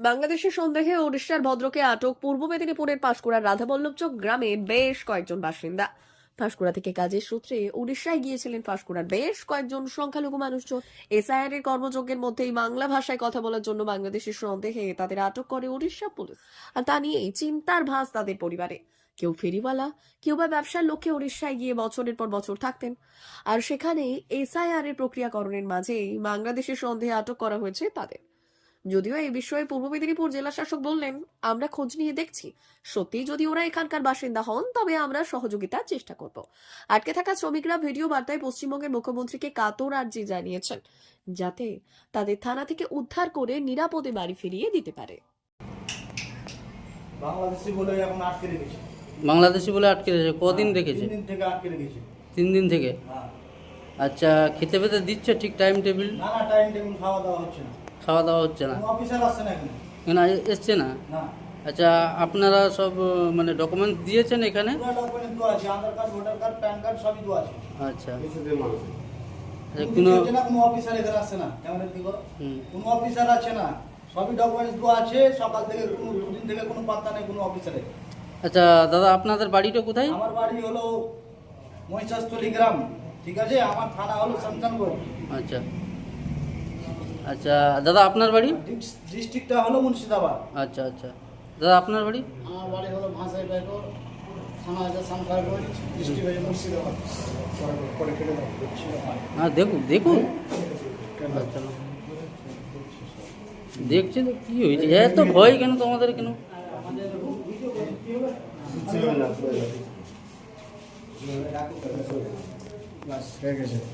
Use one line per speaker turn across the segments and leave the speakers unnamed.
বাংলাদেশের সন্দেহে ওড়িশার ভদ্রকে আটক পূর্ব মেদিনীপুরের পাঁশকুড়ার রাধাবল্লভচক গ্রামে বেশ কয়েকজন বাসিন্দা। পাঁশকুড়া থেকে কাজের সূত্রে উড়িষ্যায় গিয়েছিলেন পাঁশকুড়ার বেশ কয়েকজন সংখ্যালঘু মানুষজন। এসআইআর এর কর্মযজ্ঞের মধ্যেই বাংলা ভাষায় কথা বলার জন্য বাংলাদেশের সন্দেহে তাদের আটক করে উড়িষ্যা পুলিশ। আর তা নিয়ে চিন্তার ভাঁজ তাদের পরিবারে। কেউ ফেরিওয়ালা, কেউ বা ব্যবসার লক্ষ্যে উড়িষ্যায় গিয়ে বছরের পর বছর থাকতেন। আর সেখানে এসআইআর এর প্রক্রিয়াকরণের মাঝেই বাংলাদেশের সন্দেহে আটক করা হয়েছে তাদের। যদিও এই বিষয়ে পূর্ব মেদিনীপুর জেলা শাসক বললেন আমরা খোঁজ নিয়ে দেখছি। সত্যিই যদি ওরা এখানকার বাসিন্দা হন তবে আমরা সহযোগিতার চেষ্টা করব। আটকে থাকা শ্রমিকরা ভিডিও বার্তায় পশ্চিমবঙ্গের মুখ্যমন্ত্রীকে কাতর আর্জি জানিয়েছেন যাতে তাদের থানা থেকে উদ্ধার করে নিরাপদে বাড়ি ফিরিয়ে দিতে পারে।
বাংলাদেশি বলে এখন আটকে রেখেছে।
বাংলাদেশি বলে আটকে রেখেছে? কদিন রেখেছে?
তিন দিন থেকে আটকে রেখেছে।
তিন দিন থেকে?
হ্যাঁ।
আচ্ছা খেতে পেতে দিচ্ছে ঠিক টাইম টেবিল
না না টাইম টেবিল খাওয়া দাওয়া হচ্ছে না।
খাওয়া দাওয়া হচ্ছে না।
অফিসার আসছে না
এসছে না।
না।
আচ্ছা আপনারা সব মানে ডকুমেন্টস দিয়েছেন এখানে?
পুরো দেওয়া আছে Aadhaar card voter card PAN card সবই দেওয়া আছে।
আচ্ছা।
কোনো
আচ্ছা, কোনো
হচ্ছে না কোনো অফিসার এখানে আসছে না। কোনো অফিসার আছে না? সবই ডকুমেন্টস দেওয়া আছে সকাল থেকে কোনো দুদিন থেকে কোনো পাত্তা নেই কোনো অফিসারের
আচ্ছা দাদা আপনাদের বাড়িটা কোথায়?
আমার বাড়ি হলো মহিষাস্থলী গ্রাম ঠিক আছে? আমার থানা হলো শামসানগর
আচ্ছা। আচ্ছা দাদা আপনার বাড়ি
ডিস্ট্রিক্টটা হলো মুর্শিদাবাদ
আচ্ছা আচ্ছা দাদা আপনার বাড়ি
আমার বাড়ি হলো ভাষাই বাইকর থানা আছে শামসানগর ডিস্ট্রিক্ট হচ্ছে মুর্শিদাবাদ পরে কেটে দাও
হ্যাঁ দেখুন দেখুন আচ্ছা না। দেখছি তো কি হয়েছে এত ভয় কেন তোমাদের কেন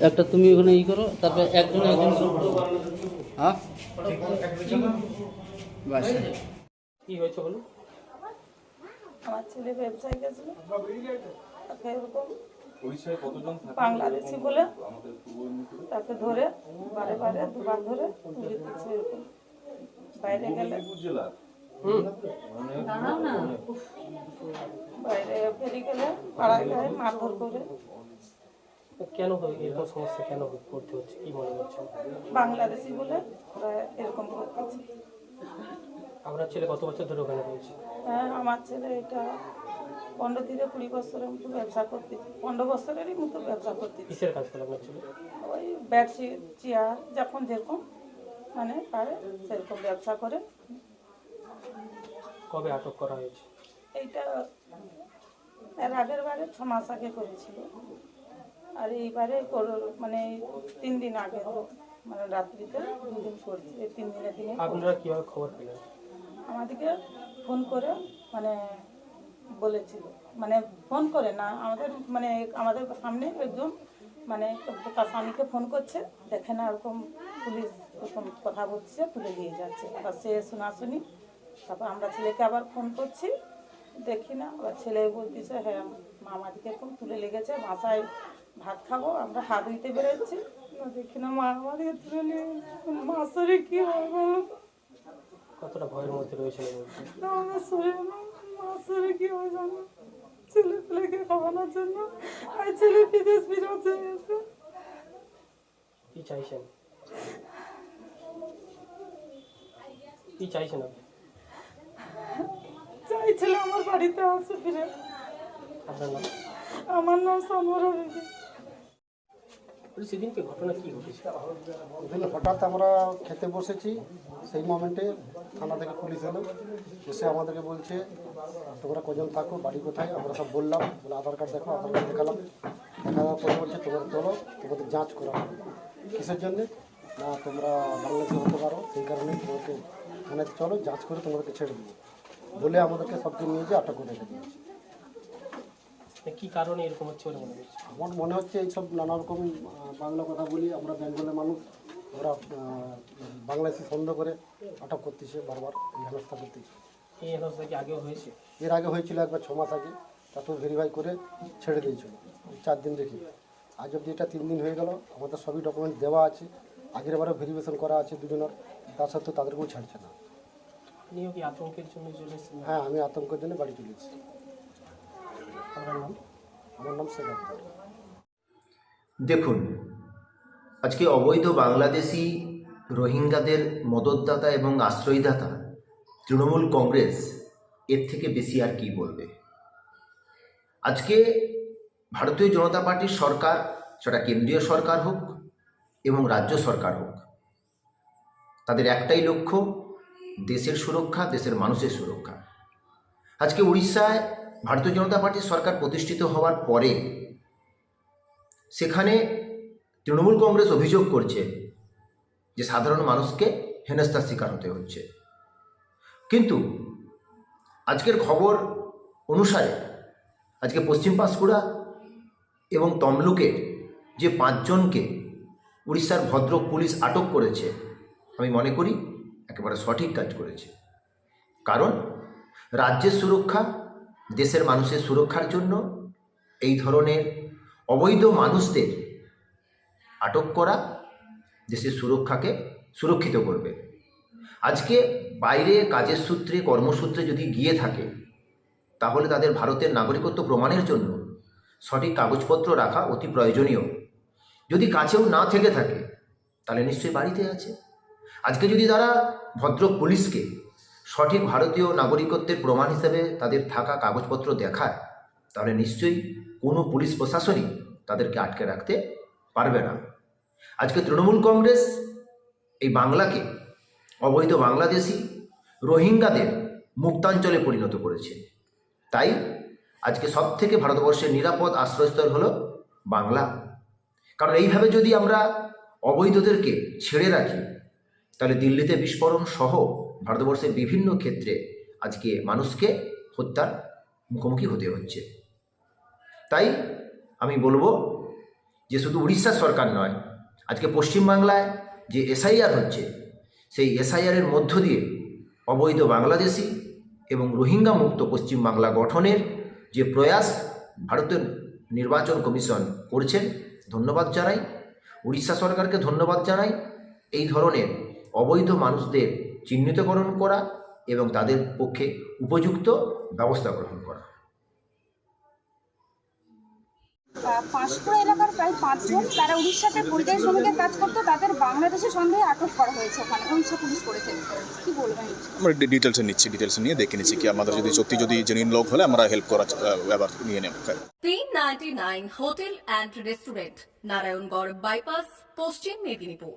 একটা তুমি ওখানে ই করো তারপরে একজন একজন হ্যাঁ? বাস
কি হয়েছে বলুন?
আমার ছেলে ব্যবসায় গেছিল তাকে এরকম বাংলাদেশি বলে তাকে ধরে বারে বারে দুবার ধরে তুলে দিচ্ছে এরকম। বাইরে গেলে বাইরে বেরিয়ে গেলে পাড়ায় মারধর করে।
কেন হয় এরকম সমস্যা কেন করতে হচ্ছে? কি মনে হচ্ছে
বাংলাদেশি বলে ওরা এরকম করতেছে
আপনার ছেলে কত বছর ধরে ওখানে রয়েছে?
হ্যাঁ আমার ছেলে এটা পনেরো থেকে কুড়ি বছরের মতো ব্যবসা করতেছে পনেরো বছরেরই মতো ব্যবসা করতেছে
কিসের কাজ করে আপনার ছেলে?
ওই বেডশিট চেয়ার যখন যেরকম মানে পারে সেরকম ব্যবসা করে।
কবে আটক করা হয়েছে?
এইটা এর আগের বারে ছ মাস আগে করেছিল। আর এইবারে মানে তিন দিন আগে মানে রাত্রিতে দুদিন করছে এই তিন দিনের দিনে
আপনারা কীভাবে খবর পেলেন?
আমাদেরকে ফোন করে মানে বলেছিল মানে ফোন করে না আমাদের মানে আমাদের সামনে একজন মানে তার স্বামীকে ফোন করছে দেখে না ওরকম পুলিশ ওরকম কথা বলছে তুলে দিয়ে যাচ্ছে। আবার সে শোনাশুনি তারপর আমরা ছেলেকে আবার ফোন করছি দেখি না আবার ছেলে বলতেছে হ্যাঁ মা আমাদেরকে এরকম তুলে লেগেছে বাসায় ভাত খাব আমরা হাত ধুইতে বেরোচ্ছি। না দেখি না মা আমাদেরকে তুলে মাসরে কি হয় বলো
কতটা ভয়ের মধ্যে রয়েছে বলছে
আমার শরীর আমার শরীর কি হয় জানো? ছেলে পেলেকে খাওয়ানোর জন্য। আর ছেলে বিদেশ বিরত হয়ে গেছে
কি চাইছেন? কি চাইছেন আপনি?
চাইছিল আমার বাড়িতে আসে ফিরে।
আপনার নাম?
আমার নাম সমরা বিবি
সেদিনকে ঘটনা কি
হঠাৎ আমরা খেতে বসেছি, সেই মোমেন্টে থানা থেকে পুলিশ এলো। এসে আমাদেরকে বলছে, তোমরা কজন থাকো, বাড়ি কোথায়? আমরা সব বললাম, বলে, আধার কার্ড দেখো, আধার কার্ড দেখালাম। দেখা দেওয়ার পরে বলছে, তোমরা চলো, তোমাদের যাঁচ করা কিসের জন্যে? না, তোমরা বাংলাদেশে হতে পারো, সেই কারণে তোমাকে থানাতে চলো, যাঁচ করে তোমাদেরকে ছেড়ে দেবো। বলে আমাদেরকে সবকে নিয়ে যে আটক করে রেখে দিয়েছে।
কি কারণে এরকম হচ্ছে বলে মনে হচ্ছে?
আমার মনে হচ্ছে এইসব নানা রকম বাংলা কথা বলি আমরা বেঙ্গলের মানুষ ওরা বাংলাদেশি সন্দেহ করে আটক করতেছে বারবার এই হেনস্থা করতেছে।
এই হেনস্থা কি আগেও হয়েছে?
এর আগে হয়েছিল একবার ছ মাস আগে তাতেও ভেরিফাই করে ছেড়ে দিয়েছিল চার দিন রেখে আজ অবধি এটা তিন দিন হয়ে গেল আমাদের সবই ডকুমেন্ট দেওয়া আছে আগের বারও ভেরিফিকেশন করা আছে দুজনের তার সত্ত্বেও তাদেরকেও ছাড়ছে না। হ্যাঁ আমি আতঙ্কের জন্য বাড়ি চলে এসেছি।
দেখুন, আজকে অবৈধ বাংলাদেশি রোহিঙ্গাদের মদতদাতা এবং আশ্রয়দাতা তৃণমূল কংগ্রেস এর থেকে বেশি আর কি বলবে? আজকে ভারতীয় জনতা পার্টির সরকার, সেটা কেন্দ্রীয় সরকার হোক এবং রাজ্য সরকার হোক, তাদের একটাই লক্ষ্য, দেশের সুরক্ষা, দেশের মানুষের সুরক্ষা। আজকে উড়িষ্যায় ভারতীয় জনতা পার্টির সরকার প্রতিষ্ঠিত হওয়ার পরে সেখানে তৃণমূল কংগ্রেস অভিযোগ করছে যে সাধারণ মানুষকে হেনস্থার শিকার হতে হচ্ছে। কিন্তু আজকের খবর অনুসারে আজকে পশ্চিম পাঁশকুড়া এবং তমলুকের যে পাঁচজনকে উড়িষ্যার ভদ্রক পুলিশ আটক করেছে, আমি মনে করি একেবারে সঠিক কাজ করেছে। কারণ রাজ্যের সুরক্ষা দেশের মানুষের সুরক্ষার জন্য এই ধরনের অবৈধ মানুষদের আটক করা দেশের সুরক্ষাকে সুরক্ষিত করবে। আজকে বাইরে কাজের সূত্রে, কর্মসূত্রে যদি গিয়ে থাকে, তাহলে তাদের ভারতের নাগরিকত্ব প্রমাণের জন্য সঠিক কাগজপত্র রাখা অতি প্রয়োজনীয়। যদি কাছেও না থেকে থাকে, তাহলে নিশ্চয়ই বাড়িতে আছে। আজকে যদি তারা ভদ্রক পুলিশকে সঠিক ভারতীয় নাগরিকত্বের প্রমাণ হিসেবে তাদের থাকা কাগজপত্র দেখায়, তাহলে নিশ্চয়ই কোনো পুলিশ প্রশাসনই তাদেরকে আটকে রাখতে পারবে না। আজকে তৃণমূল কংগ্রেস এই বাংলাকে, অবৈধ বাংলাদেশি রোহিঙ্গাদের মুক্তাঞ্চলে পরিণত করেছে। তাই আজকে সব থেকে ভারতবর্ষের নিরাপদ আশ্রয়স্থল হলো বাংলা। কারণ এইভাবে যদি আমরা অবৈধদেরকে ছেড়ে রাখি, তাহলে দিল্লিতে বিস্ফোরণ সহ ভারতবর্ষের বিভিন্ন ক্ষেত্রে আজকে মানুষকে হত্যার মুখোমুখি হতে হচ্ছে। তাই আমি বলব যে শুধু উড়িষ্যার সরকার নয়, আজকে পশ্চিমবাংলায় যে এসআইআর হচ্ছে, সেই এসআইআরের মধ্য দিয়ে অবৈধ বাংলাদেশি এবং রোহিঙ্গা মুক্ত পশ্চিমবাংলা গঠনের যে প্রয়াস ভারতের নির্বাচন কমিশন করছেন, ধন্যবাদ জানাই। উড়িষ্যা সরকারকে ধন্যবাদ জানাই। এই ধরনের অবৈধ মানুষদের চিহ্নিতকরণ করা এবং তাদের পক্ষে উপযুক্ত ব্যবস্থা গ্রহণ করা।
পাঁশকুড়া এলাকার প্রায় পাঁচজন তারা উড়িষ্যাতে পরিযায়ী শ্রমিকের কাজ করতো তাদের বাংলাদেশের সন্দেহে আটক করা হয়েছে। ওখানে উড়িষ্যা পুলিশ করেছে। কি বলবেন?
আমরা ডিটেলসে নিচ্ছি ডিটেলস নিয়ে দেখে নিচ্ছি কি আমাদের যদি সত্যি যদি জেনুইন লোক হলে আমরা হেল্প করার ব্যাপার নিয়ে নেব।
তিন ninety nine hotel and restaurant Narayangarh bypass Paschim Medinipur.